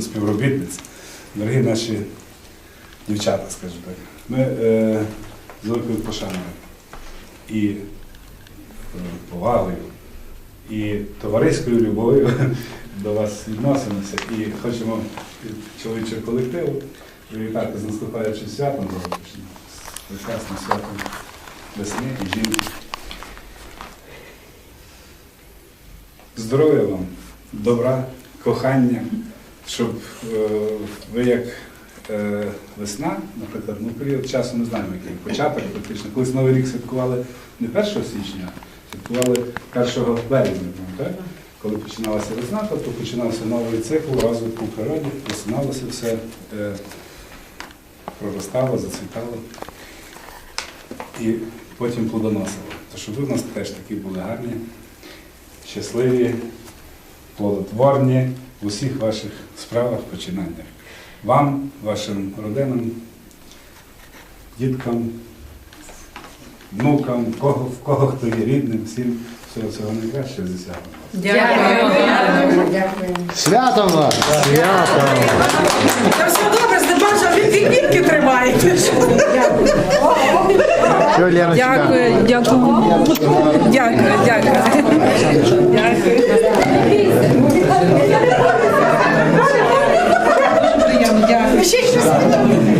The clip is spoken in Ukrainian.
співробітниць, дорогі наші дівчата, скажімо так. Ми е, з великою пошаною і е, повагою, і товариською любов'ю до вас відносимося і хочемо чоловічого колективу привітати з наступаючим святом з прекрасним святом весни і жінки. Здоров'я вам, добра, кохання, щоб е, ви як е, весна, наприклад, ну період часу не знаємо, який початок практично. Колись Новий рік святкували не 1 січня, святкували 1 березня, пам'ятаєте? Коли починалася весна, тобто починався новий цикл розвитку природі, починалося все, е, проростало, зацвітало і потім плодоносило. То щоб ви в нас теж такі були гарні, щасливі, плодотворні в усіх ваших справах, починаннях. Вам, вашим родинам, діткам, внукам, кого, в кого хто є рідним, всім всього цього найкращого зі святом. Дякую. Дякую. Святом вас! Святом! Та все добре, Степан, ви дві тримаєте. Дякую, дякую. Дякую, дякую. Дякую. Achei que você